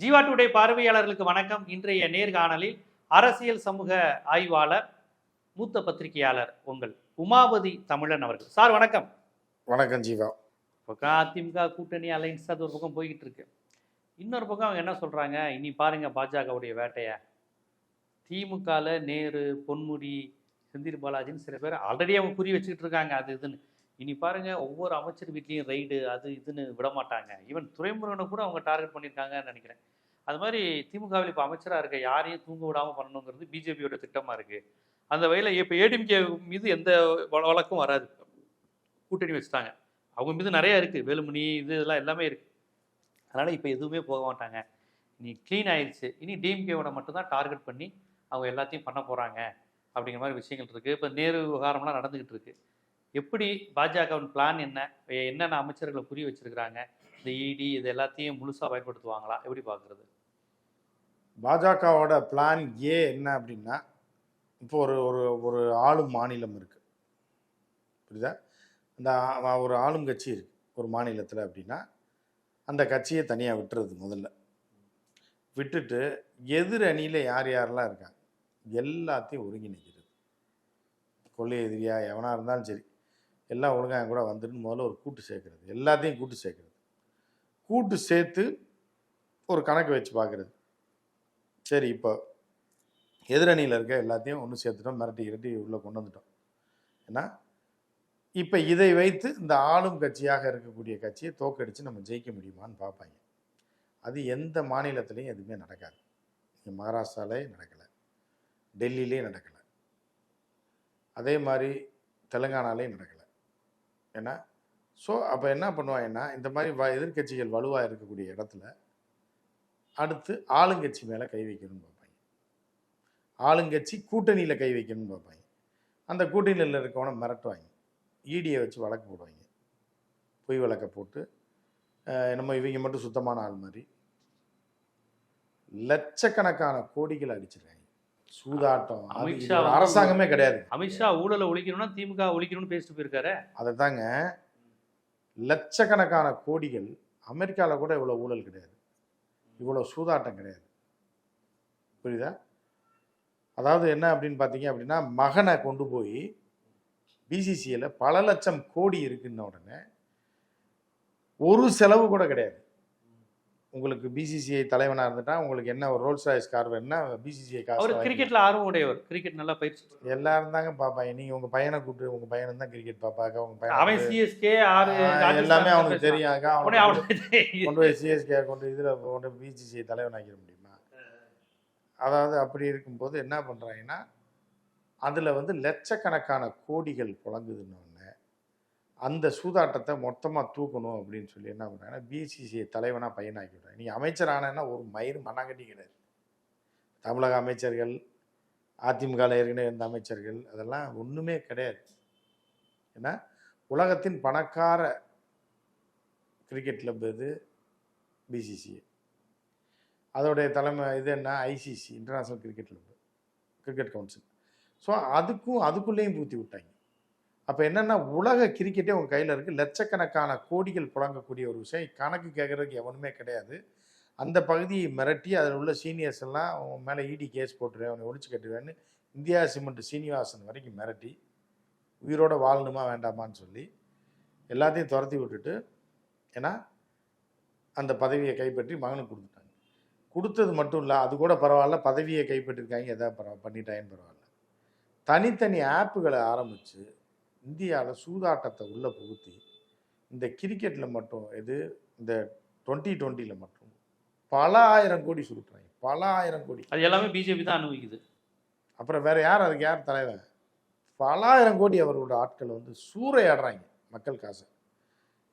Jeeva today பார்வையாளர்களுக்கு வணக்கம். இன்றைய நேர்காணலில் அரசியல் சமூக ஆய்வாளர் மூத்த பத்திரிகையாளர் உங்கள் உமாபதி தமிழன் அவர்கள். சார் வணக்கம். வணக்கம் ஜீவா. பக்கம் அதிமுக கூட்டணி அலைன்ஸ் அது ஒரு பக்கம் போய்கிட்டு இருக்கு. இன்னொரு பக்கம் அவங்க என்ன சொல்றாங்க? இனி பாருங்க பாஜகவுடைய வேட்டைய. திமுகவில் நேரு பொன்முடி செந்தில் பாலாஜின்னு சில பேர் ஆல்ரெடி அவங்க குறி வச்சுக்கிட்டு இருக்காங்க. அது இதுன்னு. இனி பாருங்க ஒவ்வொரு அமைச்சர் வீட்லேயும் ரைடு அது இதுன்னு விட மாட்டாங்க ஈவன் துறைமுருகனை கூட அவங்க டார்கெட் பண்ணியிருக்காங்கன்னு நினைக்கிறேன். அது மாதிரி திமுகவில் இப்போ அமைச்சராக இருக்க யாரையும் தூங்க விடாமல் பண்ணணுங்கிறது பிஜேபியோட திட்டமாக இருக்குது அந்த வகையில் இப்போ ஏடிஎம்கே மீது எந்த வழக்கும் வராது. கூட்டணி வச்சுட்டாங்க. அவங்க மீது நிறைய இருக்குது வேலுமணி இது இதெல்லாம் எல்லாமே இருக்குது அதனால் இப்போ எதுவுமே போக மாட்டாங்க. இனி க்ளீன் ஆயிடுச்சு இனி டிஎம்கேவோட மட்டும்தான் டார்கெட் பண்ணி அவங்க எல்லாத்தையும் பண்ண போகிறாங்க அப்படிங்கிற மாதிரி விஷயங்கள் இருக்குது இப்போ நேரு விவகாரம்லாம் நடந்துக்கிட்டு இருக்குது எப்படி பாஜகவின் பிளான் என்ன? என்னென்ன அமைச்சர்களை புரிய வச்சிருக்கிறாங்க? இந்த இடி இது எல்லாத்தையும் முழுசாக பயன்படுத்துவாங்களா? எப்படி பார்க்குறது? பாஜகவோட பிளான் ஏ என்ன அப்படின்னா இப்போ ஒரு ஒரு ஒரு ஆளும் மாநிலம் இருக்குது புரியுதா? அந்த ஒரு ஆளும் கட்சி இருக்கு ஒரு மாநிலத்தில் அப்படின்னா அந்த கட்சியை தனியாக விட்டுறது முதல்ல. விட்டுட்டு எதிர் அணியில் யார் யாரெல்லாம் இருக்காங்க? எல்லாத்தையும் ஒருங்கிணைக்கிறது. கொள்ளை எதிரியா எவனாக இருந்தாலும் சரி. எல்லாம் ஒழுங்காக என் கூட வந்துட்டு முதல்ல ஒரு கூட்டு சேர்க்குறது. எல்லாத்தையும் கூட்டு சேர்க்குறது. கூட்டு சேர்த்து ஒரு கணக்கு வச்சு பார்க்கறது. சரி இப்போ எதிரணியில் இருக்க எல்லாத்தையும் ஒன்று சேர்த்துட்டோம் மிரட்டி இரட்டி உள்ளே கொண்டு வந்துட்டோம். ஏன்னா இப்போ இதை வைத்து இந்த ஆளும் கட்சியாக இருக்கக்கூடிய கட்சியை தோக்கடித்து நம்ம ஜெயிக்க முடியுமான்னு பார்ப்பாங்க. அது எந்த மாநிலத்திலையும் எதுவுமே நடக்காது. இங்கே மகாராஷ்டிராலே நடக்கலை. டெல்லியிலே நடக்கலை. அதே மாதிரி தெலுங்கானாலே நடக்கலை. ஏன்னா ஸோ அப்போ என்ன பண்ணுவாங்கன்னா இந்த மாதிரி வ எதிர்க்கட்சிகள் வலுவாக இருக்கக்கூடிய இடத்துல அடுத்து ஆளுங்கட்சி மேலே கை வைக்கணும்னு பார்ப்பாங்க. ஆளுங்கட்சி கூட்டணியில் கை வைக்கணும்னு பார்ப்பாங்க. அந்த கூட்டணியில் இருக்கவனை மிரட்டுவாங்க. ஈடியை வச்சு வழக்கு போடுவாங்க. பொய் வழக்கை போட்டு நம்ம இவங்க மட்டும் சுத்தமான ஆள் மாதிரி லட்சக்கணக்கான கோடிகள் அடிச்சிருக்காங்க சூதாட்டம். அமித்ஷா அரசாங்கமே கிடையாது. அமித்ஷா ஊழலை ஒழிக்கணும்னா திமுக ஒழிக்கணும்னு பேசிட்டு போயிருக்காரு. அதை தாங்க லட்சக்கணக்கான கோடிகள் அமெரிக்காவில் கூட இவ்வளோ ஊழல் கிடையாது. இவ்வளோ சூதாட்டம் கிடையாது. புரியுதா? அதாவது என்ன அப்படின்னு பார்த்தீங்க அப்படின்னா மகனை கொண்டு போய் பிசிசியில் பல லட்சம் கோடி இருக்குன்ன உடனே ஒரு செலவு கூட கிடையாது. உங்களுக்கு பிசிசிஐ தலைவனாக இருந்துட்டா உங்களுக்கு என்ன ஒரு ரோல்ஸ் ராய்ஸ் கார் வேணும்னா பிசிசிஐ அவர் காசு வாங்கி- கிரிக்கெட்ல ஆர்வம் உடையவர். கிரிக்கெட் நல்லா பயிற்சி எல்லாரும் தாங்க பார்ப்பாங்க நீங்கள் உங்கள் பையனை கூப்பிட்டு உங்கள் பையனும் தான் கிரிக்கெட் பார்ப்பாங்க உங்கள் அவன் பையன் சிஎஸ்கே ஆறு எல்லாமே அவனுக்கு உடனே அவனுக்கு கொண்டு போய் சிஎஸ்கே கொண்டு இதில் கொண்டு பிசிசிஐ தலைவன் ஆக்கிட முடியுமா? அதாவது அப்படி இருக்கும்போது என்ன பண்ணுறாங்கன்னா அதில் வந்து லட்சக்கணக்கான கோடிகள் புழங்குதுன்னு அந்த சூதாட்டத்தை மொத்தமாக தூக்கணும் அப்படின்னு சொல்லி என்ன பண்ணுறாங்கன்னா பிசிசிஐ தலைவனாக பையனாக்கி விட்றாங்க. நீ அமைச்சர் ஆனேன்னா ஒரு மயிறு மண்ணாங்கட்டி கிடையாது தமிழக அமைச்சர்கள் அதிமுகவில் ஏற்கனவே இருந்த அமைச்சர்கள் அதெல்லாம் ஒன்றுமே கிடையாது. ஏன்னா உலகத்தின் பணக்கார கிரிக்கெட் கிளப் இது பிசிசிஐ அதோடைய தலைமை இது என்ன? ICC international cricket club cricket council so அதுக்கும் அதுக்குள்ளேயும் பூத்தி விட்டாங்க. அப்போ என்னென்னா உலக கிரிக்கெட்டே உங்கள் கையில் இருக்குது லட்சக்கணக்கான கோடிகள் புழங்கக்கூடிய ஒரு விஷயம். கணக்கு கேட்குறதுக்கு எவனுமே கிடையாது. அந்த பகுதியை மிரட்டி அதில் உள்ள சீனியர்ஸ் எல்லாம் உன் மேலே இடி கேஸ் போட்டுருவேன் அவனை ஒழிச்சு கட்டுவேன்னு இந்தியா சிமெண்ட் சீனிவாசன் வரைக்கும் மிரட்டி உயிரோட வாழணுமா வேண்டாமான்னு சொல்லி எல்லாத்தையும் துரத்தி விட்டுட்டு ஏன்னா அந்த பதவியை கைப்பற்றி மகனுக்கு கொடுத்துட்டாங்க. கொடுத்தது மட்டும் இல்லை அது கூட பரவாயில்ல பதவியை கைப்பற்றிருக்காங்க எதாவது பரவா பண்ணிட்டாங்கன்னு பரவாயில்ல. தனித்தனி ஆப்புகளை ஆரம்பித்து இந்தியாவில் சூதாட்டத்தை உள்ளே புகுத்தி இந்த கிரிக்கெட்டில் மட்டும் இது இந்த டுவெண்ட்டி டுவெண்ட்டியில் மட்டும் பல ஆயிரம் கோடி சுருட்டுறாங்க. பல ஆயிரம் கோடி. அது எல்லாமே பிஜேபி தான் அனுபவிக்குது. அப்புறம் வேற யார் அதுக்கு யார் தலைவன் பலாயிரம் கோடி அவரோட ஆட்கள் வந்து சூறையாடுறாங்க மக்கள் காசை.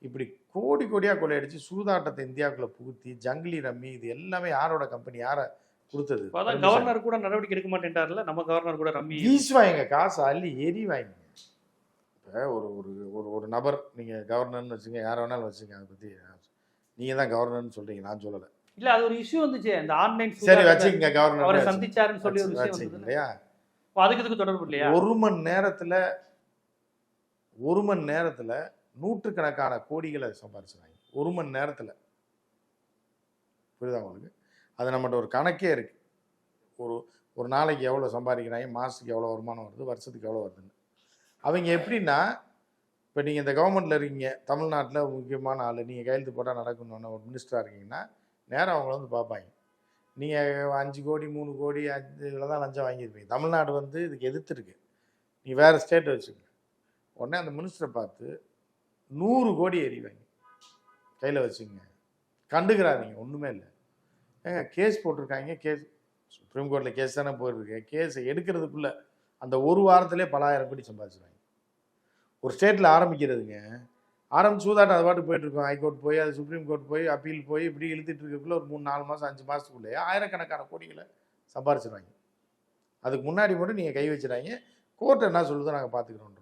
இப்படி கோடி கோடியாக கொள்ளையடிச்சு சூதாட்டத்தை இந்தியாவுக்குள்ள புகுத்தி ஜங்கிலி ரம்மி இது எல்லாமே யாரோட கம்பெனி யாரை கொடுத்தது? கவர்னர் கூட நடவடிக்கை எடுக்க மாட்டேன்ட்டார்ல நம்ம கவர்னர் கூட ரம்மி. வீசுவாங்க காசு அள்ளி எரிவாங்க இப்போ ஒரு ஒரு ஒரு ஒரு நபர் நீங்கள் கவர்னர்னு வச்சுங்க யாரை வேணாலும் வச்சுங்க அதை பற்றி நீங்கள் தான் கவர்னர்னு சொல்கிறீங்க நான் சொல்லலை. இல்ல அது ஒரு இஷ்யூ வந்துச்சு இந்த ஆன்லைன் சரி வச்சுக்கங்க கவர்னர் அவரை சந்திச்சாருன்னு சொல்லி ஒரு விஷயம் இல்லையா? அதுக்கு இதுக்கு தொடர்பு இல்லையா? ஒரு மணி நேரத்துல ஒரு மணி நேரத்துல நூற்றுக்கணக்கான கோடிகளை சம்பாரிச்சுறாங்க ஒரு மணி நேரத்துல. புரியுதா உங்களுக்கு? அது நம்மகிட்ட ஒரு கணக்கே இருக்குது ஒரு ஒரு நாளைக்கு எவ்வளோ சம்பாதிக்கிறாங்க மாதத்துக்கு எவ்வளோ வருமானம் வருது வருஷத்துக்கு எவ்வளோ வருதுன்னு. அவங்க எப்படின்னா இப்போ நீங்கள் இந்த கவர்மெண்ட்டில் இருக்கீங்க தமிழ்நாட்டில் முக்கியமான ஆள் நீங்கள் கையெழுத்து போட்டால் நடக்கணும்னு ஒரு மினிஸ்டராக இருக்கீங்கன்னா நேராக அவங்கள வந்து பார்ப்பாங்க. நீங்கள் அஞ்சு கோடி மூணு கோடி அஞ்சு இதில் தான் லஞ்சம் வாங்கியிருப்பீங்க. தமிழ்நாடு வந்து இதுக்கு எதிர்த்துருக்கு நீ வேறு ஸ்டேட் வச்சுக்க. உடனே அந்த மினிஸ்டரை பார்த்து நூறு கோடி எறிவாங்க. கையில் வச்சுங்க. கண்டுக்கிறாதீங்க ஒன்றுமே இல்லை. ஏங்க கேஸ் போட்டிருக்காங்க கேஸ் சுப்ரீம் கோர்ட்டில் கேஸ் தானே போயிருக்கு. கேஸ் எடுக்கிறதுக்குள்ளே அந்த ஒரு வாரத்திலே பலாயிரம் கோடி சம்பாதிச்சிருவாங்க. ஒரு ஸ்டேட்டில் ஆரம்பிக்கிறதுங்க. ஆரம்பிச்சு சூதாட்டம் அது பாட்டு போயிட்டு ஹைகோர்ட் போய் அது சுப்ரீம் கோர்ட் போய் அப்பீல் போய் இப்படி இழுத்துட்டு இருக்கக்குள்ள ஒரு மூணு நாலு மாதம் அஞ்சு மாதத்துக்குள்ளேயே ஆயிரக்கணக்கான கோடிகளை சம்பாரிச்சிருவாங்க. அதுக்கு முன்னாடி மட்டும் நீங்கள் கை வச்சுறாங்க கோர்ட் என்ன சொல்லுதோ நாங்கள் பார்த்துக்கிறோன்றோம்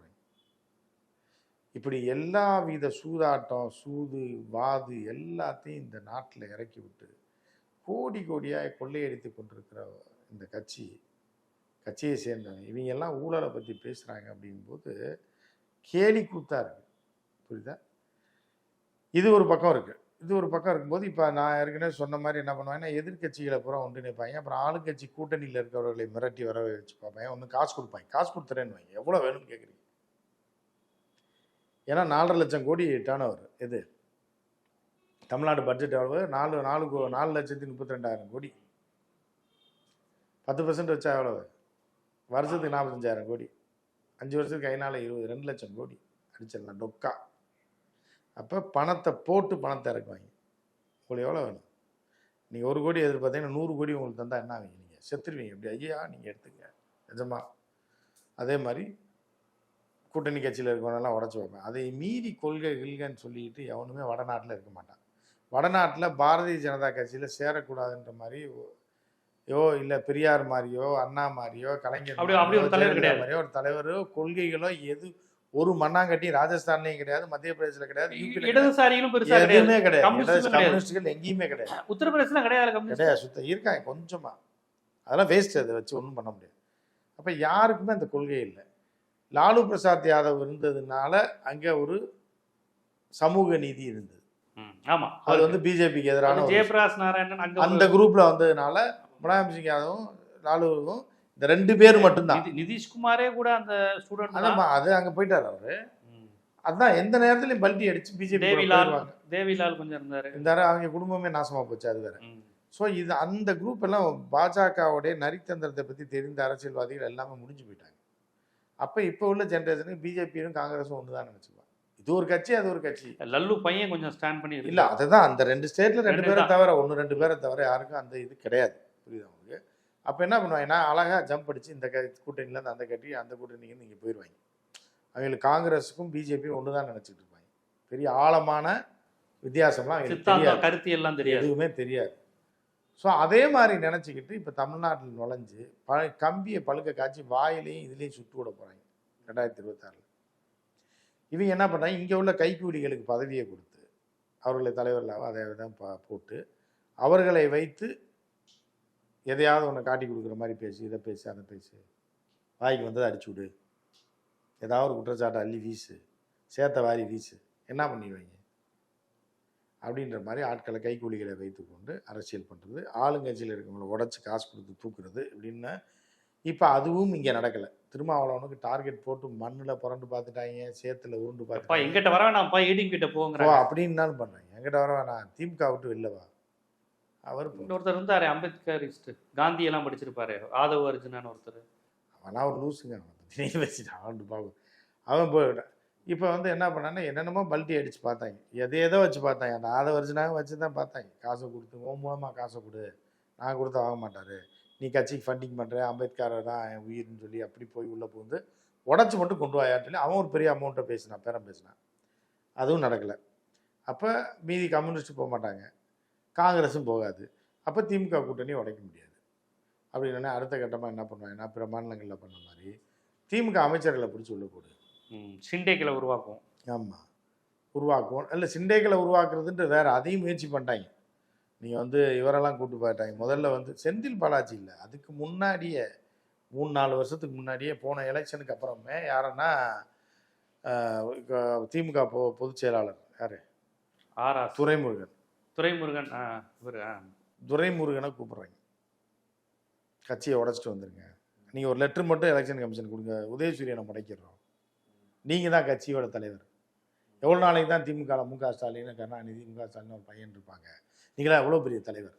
இப்படி எல்லா வித சூதாட்டம் சூது வாது எல்லாத்தையும் இந்த நாட்டில் இறக்கி விட்டு கோடி கோடியாக கொள்ளையடித்து கொண்டிருக்கிற இந்த கட்சி கட்சியை சேர்ந்தவங்க இவங்கெல்லாம் ஊழலை பற்றி பேசுகிறாங்க அப்படிங்கும்போது கேலி கூத்தா இருக்கு புரியுதா? இது ஒரு பக்கம் இருக்கு. இது ஒரு பக்கம் இருக்கும்போது இப்போ நான் ஏற்கனவே சொன்ன மாதிரி என்ன பண்ணுவாங்கன்னா எதிர்க்கட்சிகளை பூரா ஒன்றிணைப்பாங்க அப்புறம் ஆளுங்கட்சி கூட்டணியில் இருக்கிறவர்களை மிரட்டி வர வச்சு பார்ப்பாங்க ஒன்று காசு கொடுப்பாங்க. காசு கொடுத்துறேன்னு வைங்க. எவ்வளோ வேணும்னு கேட்குறீங்க? ஏன்னா நாலரை லட்சம் கோடி டேர்ன் ஓவர் எது? தமிழ்நாடு பட்ஜெட் எவ்வளவு? நாலு நாலு கோ நாலு லட்சத்தி முப்பத்தி ரெண்டாயிரம் கோடி. பத்து பர்சன்ட் வச்சா எவ்வளவு? வருஷத்துக்கு நாற்பத்தஞ்சாயிரம் கோடி. அஞ்சு வருஷத்துக்கு ஐநாள் இருபது ரெண்டு லட்சம் கோடி. அடிச்சிடலாம் டொக்கா. அப்போ பணத்தை போட்டு பணத்தை இறக்குவாங்க. உங்களுக்கு எவ்வளோ வேணும்? நீங்கள் ஒரு கோடி எதிர்பார்த்தீங்கன்னா நூறு கோடி உங்களுக்கு தந்தால் என்ன ஆவீங்க நீங்கள் செத்துருவீங்க. இப்படி ஐயா நீங்கள் எடுத்துங்க நிஜமா. அதே மாதிரி கூட்டணி கட்சியில் இருக்கிறவனெல்லாம் உடச்சி வைப்பேன் அதை மீறி கொள்கை கிள்கைன்னு சொல்லிட்டு எவனுமே வடநாட்டில் இருக்க மாட்டான். வடநாட்டில் பாரதிய ஜனதா கட்சியில் சேரக்கூடாதுன்ற மாதிரி யோ இல்லை பெரியார் மாதிரியோ அண்ணா மாதிரியோ கலைஞர் மாதிரியோ, ஒரு தலைவரோ கொள்கைகளோ எது ஒரு மண்ணாங்கட்டி ராஜஸ்தான்லையும் கிடையாது மத்திய பிரதேசத்தில் கிடையாது. பெருசா கிடையாது. எதுவுமே கிடையாது. கம்யூனிஸ்டுகள் எங்கேயுமே கிடையாது. உத்தரப்பிரதேசம் கிடையாது கிடையாது சுத்தம் இருக்காங்க கொஞ்சமா. அதெல்லாம் வேஸ்ட் அதை வச்சு ஒன்றும் பண்ண முடியாது. அப்போ யாருக்குமே அந்த கொள்கை இல்லை. லாலு பிரசாத் யாதவ் இருந்ததுனால அங்கே ஒரு சமூக நீதி இருந்தது. ஆமா. அது வந்து பிஜேபிக்கு எதிரான ஜெயபிரகாஷ் நாராயணன் அந்த குரூப்ல வந்ததுனால முலாயம் சிங் யாதவும் லாலுவும் இந்த ரெண்டு பேர் மட்டும்தான். நிதி- நிதிஷ்குமாரே கூட அந்த ஸ்டூடெண்ட் அது அங்க போயிட்டாரு அவரு. அதான் எந்த நேரத்துலயும் பல்டி அடிச்சு பிஜேபி தேவிலால் தேவிலால் கொஞ்சம் இருந்தாரு. தடவை அவங்க குடும்பமே நாசமா போச்சு அது வேற. ஸோ இது அந்த குரூப் எல்லாம் பாஜகவுடைய நரித்தந்திரத்தை பத்தி தெரிந்த அரசியல்வாதிகள் எல்லாமே முடிஞ்சு போயிட்டாங்க. அப்ப இப்போ உள்ள ஜென்ரேஷனுக்கு பிஜேபியும் காங்கிரஸும் ஒன்று தான் நினைச்சுப்பாங்க இது ஒரு கட்சி அது ஒரு கட்சி. லல்லு பையன் கொஞ்சம் ஸ்டாண்ட் பண்ணி இல்ல அதுதான் அந்த ரெண்டு ஸ்டேட்ல ரெண்டு பேரை. தவிர ஒன்று ரெண்டு பேரை தவிர யாருக்கும் அந்த இது கிடையாது. புரியுதா உங்களுக்கு? அப்ப என்ன பண்ணுவாங்கன்னா அழகா ஜம்ப் அடிச்சு இந்த க- கூட்டணியில இருந்து அந்த கட்சி அந்த கூட்டணிக்கு நீங்க போயிடுவாங்க அவங்களுக்கு காங்கிரஸுக்கும் பிஜேபியும் ஒன்று தான் நினைச்சிட்டு இருப்பாங்க. பெரிய ஆழமான வித்தியாசம்லாம் அவங்களுக்கு தெரியாது. கருத்து எல்லாம் தெரியாது. எதுவுமே தெரியாது. ஸோ அதே மாதிரி நினச்சிக்கிட்டு இப்போ தமிழ்நாட்டில் நுழைஞ்சு ப கம்பியை பழுக்க காய்ச்சி வாயிலையும் இதுலேயும் சுட்டு விட போகிறாங்க ரெண்டாயிரத்தி இருபத்தாறில். இவங்க என்ன பண்ணுறாங்க இங்கே உள்ள கைக்கூலிகளுக்கு பதவியை கொடுத்து அவர்களை தலைவர்களாக அதை தான் போட்டு அவர்களை வைத்து எதையாவது ஒன்று காட்டி கொடுக்குற மாதிரி பேசு இதை பேசு அதை பேசு. வாய்க்கு வந்ததை அடிச்சு விடு. ஏதாவது ஒரு குற்றச்சாட்டை அள்ளி வீசு. சேத்த வாரி வீசு. என்ன பண்ணிடுவாங்க? அப்படின்ற மாதிரி ஆட்களை கைக்கூலிகளை வைத்துக்கொண்டு அரசியல் பண்ணுறது ஆளுங்கட்சியில் இருக்கவங்கள உடச்சி காசு கொடுத்து தூக்குறது இப்படின்னு இப்போ அதுவும் இங்கே நடக்கலை. திருமாவளவனுக்கு டார்கெட் போட்டு மண்ணில் புரண்டு பார்த்துட்டாங்க சேத்துல உருண்டு அப்பா பார்த்துட்டாங்க. எங்கிட்ட வர வேணாம்ப்பா ஏடிஎம் கிட்ட ஓ போங்கிறாங்க அப்படின்னாலும் பண்ணாங்க எங்கிட்ட வர வேணாம். திமுக விட்டு வெளிலவா அவர் இன்னொருத்தர் இருந்தாரு அம்பேத்கரிஸ்ட். காந்தி எல்லாம் படிச்சிருப்பாரு ஆதவ அர்ஜுனான்னு ஒருத்தர். அவனா ஒரு லூசுங்க அவனை வச்சுட்டான் அவன் பாவம். அவன் போய்விட்டான் இப்போ வந்து என்ன பண்ணான்னா என்னென்னமோ பல்ட்டி அடித்து பார்த்தாங்க. எதை எதோ வச்சு பார்த்தாங்க. அந்த ஆத வருஷனாக வச்சு தான் பார்த்தாங்க. காசை கொடுத்து உன் மூலமாக காசை கொடு. நான் கொடுத்தா வாங்க மாட்டார். நீ கட்சிக்கு ஃபண்டிங் பண்ணுற அம்பேத்கர் தான் என் உயிர்னு சொல்லி அப்படி போய் உள்ளே புகுந்து உடச்சி மட்டும் கொண்டு வாயான்னு சொல்லி அவன் ஒரு பெரிய அமௌண்ட்டை பேசினான் பேரம் பேசினான். அதுவும் நடக்கலை. அப்போ மீதி கம்யூனிஸ்ட் போக மாட்டாங்க. காங்கிரஸும் போகாது. அப்போ திமுக கூட்டணி உடைக்க முடியாது. அப்படின்னா அடுத்த கட்டமாக என்ன பண்ணுவாங்கன்னா பிற மாநிலங்களில் பண்ண மாதிரி திமுக அமைச்சர்களை பிடிச்சி உள்ள போடு. சிண்டேக்கில் உருவாக்கும். ஆமாம் உருவாக்குவோம். இல்லை சிண்டைகளை உருவாக்குறதுன்ட்டு வேற அதையும் முயற்சி பண்ணிட்டாங்க. நீங்கள் வந்து இவரெல்லாம் கூட்டு போயிட்டாங்க. முதல்ல வந்து செந்தில் பாலாஜி இல்லை. அதுக்கு முன்னாடியே மூணு நாலு வருஷத்துக்கு முன்னாடியே போன எலெக்ஷனுக்கு அப்புறமே யாருன்னா திமுக பொ பொதுச் செயலாளர். யார்? ஆர்ஆர் துரைமுருகன். துரைமுருகன் ஆ, துரைமுருகனை கூப்பிட்றாங்க. கட்சியை உடச்சிட்டு வந்துருங்க. நீங்கள் ஒரு லெட்ரு மட்டும் எலெக்ஷன் கமிஷன் கொடுங்க. உதயசூரியனை முடைக்கிறோம் நீங்கள் தான் கட்சியோட தலைவர். எவ்வளோ நாளைக்கு தான் திமுக முக ஸ்டாலின் கருணாநிதி முக ஸ்டாலின் ஒரு பையன் இருப்பாங்க. நீங்களா எவ்வளோ பெரிய தலைவர்?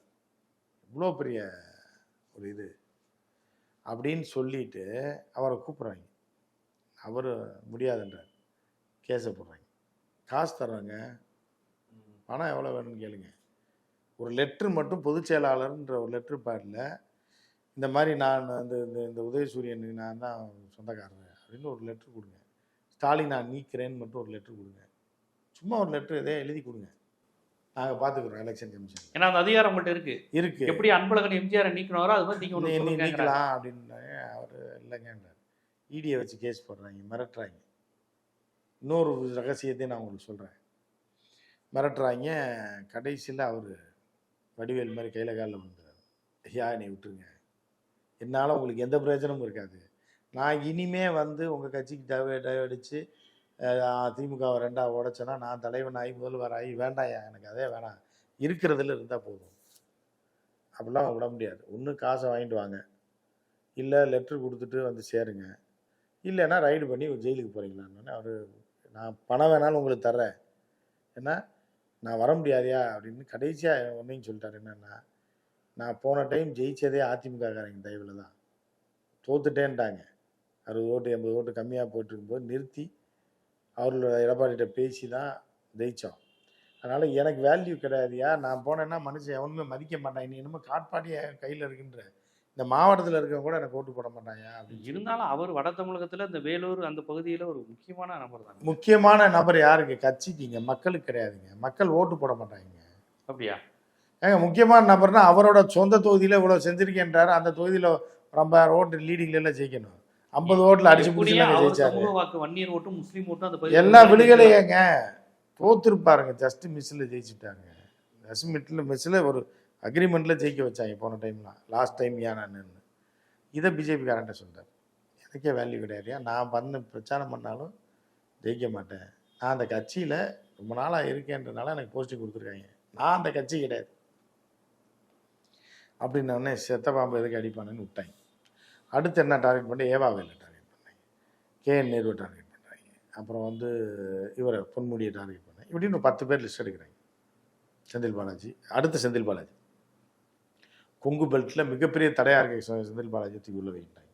இவ்வளோ பெரிய ஒரு இது. அப்படின்னு சொல்லிட்டு அவரை கூப்பிட்றாங்க. அவர் முடியாதுன்றார். கேஸை போடுறாங்க. காசு தர்றாங்க. பணம் எவ்வளோ வேணும்னு கேளுங்க. ஒரு லெட்ரு மட்டும் பொதுச் செயலாளர்ன்ற ஒரு லெட்ரு பேரில் இந்த மாதிரி நான் இந்த இந்த உதயசூரியனுக்கு நான் தான் சொந்தக்காரர் அப்படின்னு ஒரு லெட்ரு கொடுங்க. ஸ்டாலின் நான் நீக்கிறேன்னு மட்டும் ஒரு லெட்ரு கொடுங்க. சும்மா ஒரு லெட்ரு இதே எழுதி கொடுங்க. நாங்கள் பார்த்துக்குறோம் எலெக்ஷன் கமிஷன் ஏன்னா அந்த அதிகாரம் உங்கள்கிட்ட இருக்கு. இருக்கு. எப்படி அன்பழகன் எம்ஜிஆர் நீக்கினாரோ அது மாதிரி நீங்க நீ- ஒன்று நீ சொல்லுங்க நீக்கலாம் அப்படின்னாங்க அவர் இல்லைங்கன்றார். இடியை வச்சு கேஸ் போடுறாங்க மிரட்டுறாங்க. இன்னொரு ரகசியத்தையும் நான் உங்களுக்கு சொல்கிறேன் மிரட்டுறாங்க. கடைசியில் அவர் வடிவேல் மாதிரி கையில் காலில் விழுந்துறாரு. ஐயா என்னை விட்டுருங்க. என்னால் உங்களுக்கு எந்த பிரயோஜனமும் இருக்காது. நான் இனிமே வந்து உங்கள் கட்சிக்கு டவ டவடிச்சு திமுகவை ரெண்டாக உடச்சேன்னா நான் தலைவன் ஆகி முதல்வர் ஆகி வேண்டாயா எனக்கு அதே வேணாம். இருக்கிறதுல இருந்தால் போதும். அப்படிலாம் விட முடியாது. ஒன்று காசை வாங்கிட்டு வாங்க. இல்லை லெட்ரு கொடுத்துட்டு வந்து சேருங்க. இல்லைன்னா ரைடு பண்ணி ஜெயிலுக்கு போகிறீங்களான்னு அவர் நான் பணம் வேணாலும் உங்களுக்கு தர்றேன். ஏன்னா நான் வர முடியாதியா அப்படின்னு கடைசியாக ஒன்றையும் சொல்லிட்டாரு. என்னென்னா நான் போன டைம் ஜெயிச்சதே அதிமுககாரங்க தயவில் தான். தோத்துட்டேன்ட்டாங்க. அறுபது ஓட்டு எண்பது ஓட்டு கம்மியாக போட்டிருக்கும்போது நிறுத்தி அவர்களோட எடப்பாடிகிட்ட பேசி தான் ஜெயித்தோம் அதனால் எனக்கு வேல்யூ கிடையாதுயா. நான் போனேன்னா மனுஷன் எவனுமே மதிக்க மாட்டான். நீ என்னமோ காட்பாடி கையில் இருக்குன்ற இந்த மாவட்டத்தில் இருக்கவங்க கூட எனக்கு ஓட்டு போட மாட்டாங்க அப்படின்னு இருந்தாலும் அவர் வட தமிழகத்துல இந்த வேலூர் அந்த பகுதியில ஒரு முக்கியமான நபர் தான். முக்கியமான நபர் யாருக்கு? கட்சிக்குங்க. மக்களுக்கு கிடையாதுங்க. மக்கள் ஓட்டு போட மாட்டாங்க அப்படியா? ஏங்க முக்கியமான நபர்னா அவரோட சொந்த தொகுதியில் இவ்வளோ செஞ்சிருக்கேன்றாரு. அந்த தொகுதியில் ஐம்பதாயிரம் ஓட்டு லீடிங்ல எல்லாம் ஜெயிக்கணும். ஐம்பது ஓட்டில் அடிச்சு எப்படியா பிடிச்சி அவர் ஜெயிச்சாரு. சமூக வாக்கு வன்னியர் ஓட்டும் முஸ்லீம் ஓட்டும் அந்த எல்லா விழுகலையேங்க தோத்துருப்பாருங்க. ஜஸ்ட் மிஸ்ஸில் ஜெயிச்சுட்டாங்க. ஜஸ்ட் மிட்டில் மிஸ்ஸில் ஒரு அக்ரிமெண்ட்டில் ஜெயிக்க வச்சாங்க போன டைம்லாம் லாஸ்ட் டைம் ஏன் நான் இதை பிஜேபி காரன்ட்ட சொல்கிறார் எனக்கே வேல்யூ கிடையாது. நான் பண்ண பிரச்சாரம் பண்ணாலும் ஜெயிக்க மாட்டேன். நான் அந்த கட்சியில் ரொம்ப நாளாக இருக்கேன்றனால எனக்கு போஸ்டிங் கொடுத்துருக்காங்க. நான் அந்த கட்சி கிடையாது. அப்படின்னே செத்த பாம்பு எதுக்கு அடிப்பானுன்னு விட்டாங்க. அடுத்து என்ன டார்கெட் பண்ணி? ஏவாவேல டார்கெட் பண்ணாங்க. கேஎன் நேருவை டார்கெட் பண்ணுறாங்க அப்புறம் வந்து இவரை பொன்முடியை டார்கெட் பண்ணாங்க. இப்படின்னு பத்து பேர் லிஸ்ட் எடுக்கிறாங்க. செந்தில் பாலாஜி. அடுத்த செந்தில் பாலாஜி. கொங்கு பெல்ட்டில் மிகப்பெரிய தடையாக இருக்க செந்தில் பாலாஜி தூக்கி உள்ள வைக்கிட்டாங்க.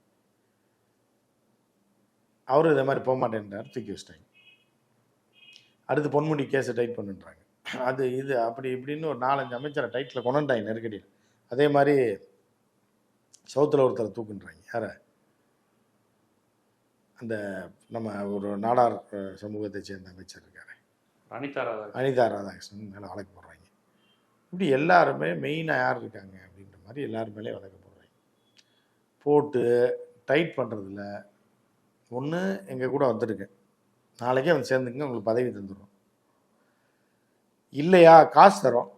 அவரும் இதே மாதிரி போக மாட்டேன்றார் தூக்கி வச்சிட்டாங்க. அடுத்து பொன்முடி கேஸை டைட் பண்ணுன்றாங்க. அது இது அப்படி இப்படின்னு ஒரு நாலஞ்சு அமைச்சரை டைட்டில் கொண்டுட்டாங்க நெருக்கடியில். அதே மாதிரி சவுத்தில் ஒருத்தரை தூக்குன்றாங்க. யாரை? அந்த நம்ம ஒரு நாடார் சமூகத்தை சேர்ந்த அமைச்சர் இருக்காரு. அனிதா ராதா அனிதா ராதாகிருஷ்ணன் மேலே வழக்கு போடுறாங்க. இப்படி எல்லாருமே மெயினாக யார் இருக்காங்க? மாதிரி எல்லார் மேலேயும் வழக்கு போடுறாங்க போட்டு டைட் பண்ணுறதுல ஒன்று எங்கள் கூட வந்துடுங்க நாளைக்கே வந்து சேர்ந்துங்க உங்களுக்கு பதவி தந்துடும் இல்லையா காசு தரோம்.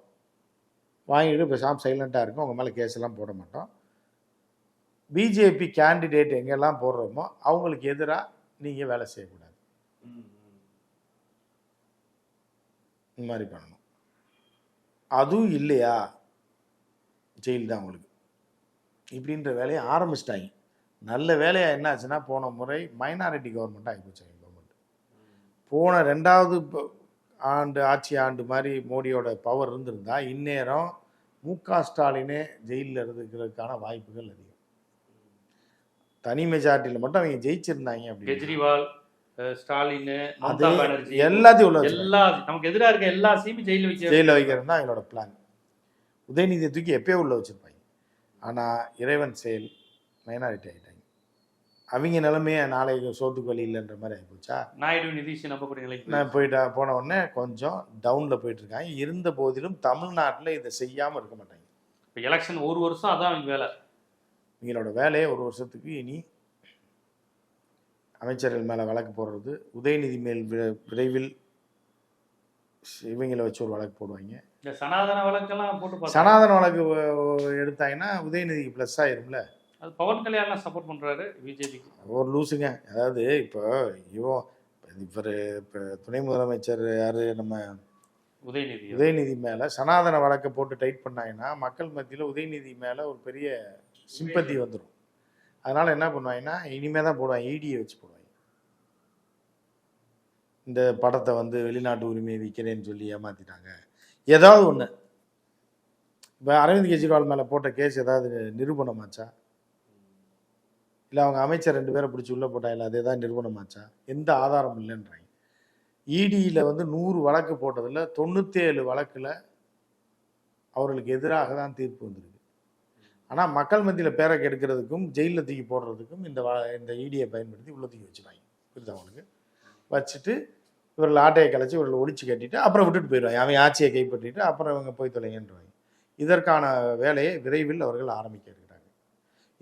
வாங்கிட்டு பேசாமல் சைலண்ட்டாக இருக்கும் உங்கள் மேலே கேஸ் எல்லாம் போட மாட்டோம். பிஜேபி கேண்டிடேட் எங்கெல்லாம் போடுறோமோ அவங்களுக்கு எதிராக நீங்கள் வேலை செய்யக்கூடாது. இந்த மாதிரி பண்ணணும். அதுவும் இல்லையா? ஜெயில் தான் உங்களுக்கு இப்படின்ற வேலையை ஆரம்பிச்சிட்டாங்க. நல்ல வேலையாக என்ன ஆச்சுன்னா போன முறை மைனாரிட்டி கவர்மெண்ட் ஆகிப்போச்சு கவர்மெண்ட் போன ரெண்டாவது ஆண்டு ஆட்சி ஆண்டு மாதிரி மோடியோட பவர் இருந்திருந்தா இந்நேரம் மு க ஸ்டாலினே ஜெயிலில் இருக்கிறதுக்கான வாய்ப்புகள் அதிகம். தனி மெஜாரிட்டியில் மட்டும் அவங்க ஜெயிச்சிருந்தாங்க அப்படின்னு. கெஜ்ரிவால் ஸ்டாலின் அது எல்லாத்தையும் உள்ள. எல்லா நமக்கு எதிராக இருக்க எல்லா சீமையும் ஜெயில வச்சு ஜெயிலில் வைக்கிறது தான் எங்களோட பிளான் உதயநிதியை தூக்கி எப்பயோ உள்ள வச்சிருப்பாங்க. ஆனால் இறைவன் செயல் மைனாரிட்டி ஆகிட்டாங்க அவங்க நிலைமையே நாளைக்கு சோத்துக்கு வழி இல்லைன்ற மாதிரி ஆகிப்போச்சா நாயுடு நிதிஷ் நிலைக்கு நான் போயிட்டா போன உடனே கொஞ்சம் டவுனில் போயிட்டு இருக்காங்க. இருந்த போதிலும் தமிழ்நாட்டில் இதை செய்யாமல் இருக்க மாட்டாங்க. இப்போ எலெக்ஷன் ஒரு வருஷம் அதான் அவங்க வேலை. இவங்களோட வேலையை ஒரு வருஷத்துக்கு இனி அமைச்சர்கள் மேலே வழக்கு போடுறது உதயநிதி மேல் விரைவில் இவங்களை வச்சு ஒரு வழக்கு போடுவாங்க. இந்த சனாதன வழக்கெல்லாம் போட்டு சனாதன வழக்கு எடுத்தாங்கன்னா உதயநிதிக்கு ப்ளஸ் ஆயிரும்ல? அது பவன் கல்யாண்லாம் சப்போர்ட் பண்றாரு பிஜேபிக்கு ஒரு லூசுங்க அதாவது இப்போ இவன் இவர் இப்போ துணை முதலமைச்சர் யார் நம்ம உதயநிதி. உதயநிதி மேலே சனாதன வழக்கை போட்டு டைட் பண்ணாங்கன்னா மக்கள் மத்தியில் உதயநிதி மேலே ஒரு பெரிய சிம்பத்தி வந்துடும் அதனால் என்ன பண்ணுவாங்கன்னா இனிமே தான் போடுவாங்க ஈடியை வச்சு போடுவாங்க. இந்த படத்தை வந்து வெளிநாட்டு உரிமையை விற்கிறேன்னு சொல்லி ஏமாத்திட்டாங்க. ஏதாவது ஒன்று இப்போ அரவிந்த் கெஜ்ரிவால் மேலே போட்ட கேஸ் ஏதாவது நிரூபணமாச்சா? இல்லை அவங்க அமைச்சர் ரெண்டு பேரை பிடிச்சி உள்ளே போட்டாங்க அது ஏதாவது நிரூபணமாச்சா? எந்த ஆதாரம் இல்லைன்றாங்க. இடியில் வந்து நூறு வழக்கு போட்டதில் தொண்ணூற்றேழு வழக்கில் அவர்களுக்கு எதிராக தான் தீர்ப்பு வந்திருக்கு. ஆனால் மக்கள் மத்தியில் பேரை கெடுக்கிறதுக்கும் ஜெயிலில் தூக்கி போடுறதுக்கும் இந்த வ- இந்த இடியை பயன்படுத்தி உள்ள தூக்கி வச்சுருவாங்க புரியுதா அவனுக்கு வச்சுட்டு இவர்கள் ஆட்டையை கலைச்சி இவர்கள் ஒழிச்சு கட்டிட்டு அப்புறம் விட்டுட்டு போயிடுவாங்க. அவன் ஆட்சியை கைப்பற்றிட்டு அப்புறம் இவங்க போய் தொலைங்கன்றவாங்க இதற்கான வேலையை விரைவில் அவர்கள் ஆரம்பிக்க இருக்கிறாங்க.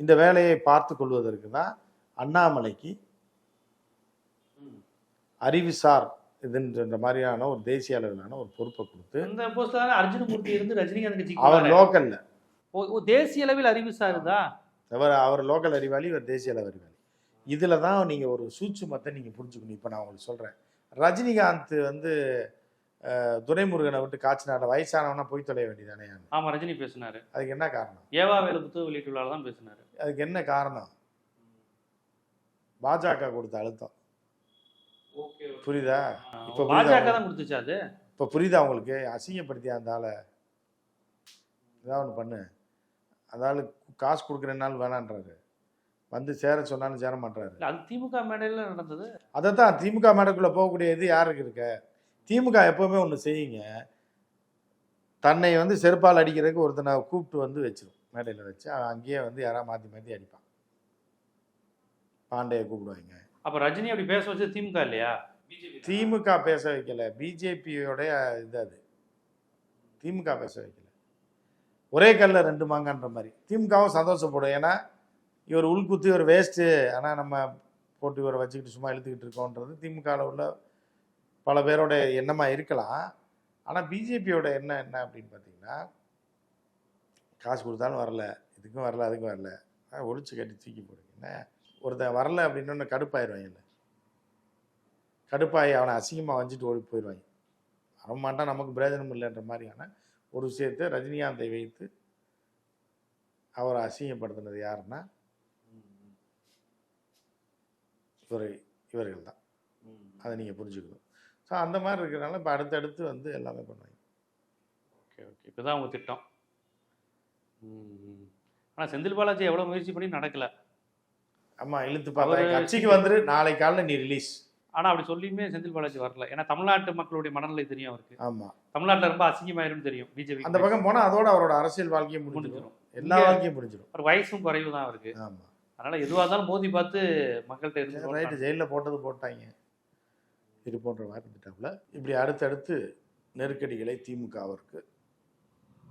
இந்த வேலையை பார்த்து கொள்வதற்கு தான் அண்ணாமலைக்கு அறிவுசார் இதுன்ற மாதிரியான ஒரு தேசிய அளவிலான ஒரு பொறுப்பை கொடுத்து இந்த போஸ்ட்ல தானே அர்ஜுனமூர்த்தி இருந்து ரஜினிகாந்த் அவர். லோக்கல்ல தேசிய அளவில் அறிவு சாருதா அவர் அவர் லோக்கல் அறிவாளி இவர் தேசிய அளவு அறிவாளி. இதில் தான் நீங்கள் ஒரு சூட்சுமத்தை நீங்கள் புரிஞ்சுக்கணும். இப்போ நான் உங்களுக்கு சொல்கிறேன் ரஜினிகாந்த் வந்து துரைமுருகனை விட்டு காய்ச்சினால வயசானவனா போய் தொலைய வேண்டியதானே ஆமா ரஜினி பேசினாரு. அதுக்கு என்ன காரணம்? ஏவா வேலு புத்தக வெளியீட்டு விழாவில் தான் பேசினாரு. அதுக்கு என்ன காரணம்? பாஜக கொடுத்த அழுத்தம். புரியுதா? இப்ப பாஜக? தான் கொடுத்துச்சு அது? இப்போ புரியுதா உங்களுக்கு? அசிங்கப்படுத்தி அந்த ஆளை? ஏதாவது ஒன்று பண்ணு. அந்த ஆளு காசு கொடுக்குறனால வேணான்றாரு. வந்து சேர சொன்னாலும் சேர மாட்டாரு அது திமுக மேடையில நடந்தது. அதை தான் திமுக மேடைக்குள்ளே போகக்கூடிய இது யாருக்கு இருக்க? திமுக எப்போவுமே ஒன்று செய்யுங்க. தன்னை வந்து செருப்பால் அடிக்கிறதுக்கு ஒருத்தனை கூப்பிட்டு வந்து வச்சிரும் மேடையில் வச்சு. அங்கேயே வந்து யாராவது மாற்றி மாற்றி அடிப்பான். பாண்டையை கூப்பிடுவாங்க. அப்ப ரஜினி அப்படி பேச வச்சது திமுக இல்லையா? திமுக பேச வைக்கல. பிஜேபியோடைய இது அது. திமுக பேச வைக்கல. ஒரே கல்ல ரெண்டு மாங்கன்ற மாதிரி. திமுகவும் சந்தோஷப்படும். ஏன்னா இவர் உள்குத்து இவர் வேஸ்ட்டு ஆனால் நம்ம போட்டு இவரை வச்சுக்கிட்டு சும்மா இழுத்துக்கிட்டு இருக்கோன்றது திமுகவில் உள்ள பல பேரோட எண்ணமாக இருக்கலாம். ஆனால் பிஜேபியோட எண்ணம் என்ன அப்படின்னு பார்த்தீங்கன்னா காசு கொடுத்தாலும் வரல இதுக்கும் வரல அதுக்கும் வரல. ஒழிச்சு கட்டி தூக்கி போடுங்க. என்ன? ஒருத்தன் வரல அப்படின்னு ஒன்று கடுப்பாயிருவாங்கல்ல கடுப்பாகி அவனை அசிங்கமாக வஞ்சிட்டு ஓடி போயிடுவாங்க வரமாட்டான் நமக்கு பிரயோஜனம் இல்லைன்ற மாதிரியான ஒரு விஷயத்தை ரஜினிகாந்தை வைத்து அவரை அசிங்கப்படுத்தினது யாருன்னா இவர் இவர்கள் தான் அதை நீங்கள் புரிஞ்சுக்கணும். ஸோ அந்த மாதிரி இருக்கிறனால இப்போ அடுத்தடுத்து வந்து எல்லாமே பண்ணுவாங்க. Okay okay. இப்பதான் அவங்க திட்டம். ம். ஆனா செந்தில் பாலாஜி எவ்வளவு முயற்சி பண்ணி நடக்கல. ஆமாம் இழுத்து பார்த்தா கட்சிக்கு வந்துரு நாளை காலைல நீ ரிலீஸ் ஆனா அப்படி சொல்லியுமே செந்தில் பாலாஜி வரல. ஏன்னா தமிழ்நாட்டு மக்களுடைய மனநிலை தெரியும் அவருக்கு. ஆமாம் தமிழ்நாட்டுல ரொம்ப அசிங்கமாயிரும் தெரியும் பிஜேபி அந்த பக்கம் போனால் அதோட அவரோட அரசியல் வாழ்க்கையை முடிஞ்சிடும் எல்லா வாழ்க்கையும் முடிஞ்சிடும் ஒரு வயசும் குறைவு தான் அவருக்கு. ஆமாம் அதனால எதுவா இருந்தாலும் மோதி பார்த்து மக்கள்கிட்ட இருந்து ரைட்டு ஜெயிலில் போட்டது போட்டாங்க. இது போன்ற இருந்துட்டாப்புல இப்படி அடுத்தடுத்து நெருக்கடிகளை திமுகவிற்கு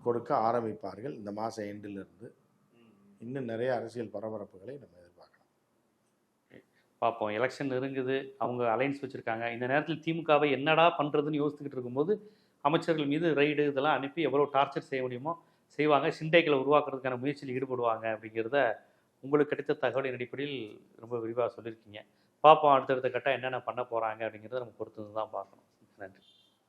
கொடுக்க ஆரம்பிப்பார்கள். இந்த மாதம் எண்டிலிருந்து இன்னும் நிறைய அரசியல் பரபரப்புகளை நம்ம எதிர்பார்க்கலாம். பார்ப்போம். எலெக்ஷன் நெருங்குது. அவங்க அலைன்ஸ் வச்சிருக்காங்க. இந்த நேரத்தில் திமுகவை என்னடா பண்றதுன்னு யோசிச்சுக்கிட்டு இருக்கும்போது அமைச்சர்கள் மீது ரைடு இதெல்லாம் அனுப்பி எவ்வளோ டார்ச்சர் செய்ய முடியுமோ செய்வாங்க. சிண்டைகளை உருவாக்குறதுக்கான முயற்சியில் ஈடுபடுவாங்க அப்படிங்கிறத உங்களுக்கு கிடைத்த தகவலின் அடிப்படையில் ரொம்ப விரிவாக சொல்லியிருக்கீங்க. பார்ப்போம் அடுத்தடுத்த கட்டம் என்னென்ன பண்ண போகிறாங்க அப்படிங்கிறத நம்ம பொறுத்து தான் பார்க்கணும். நன்றி.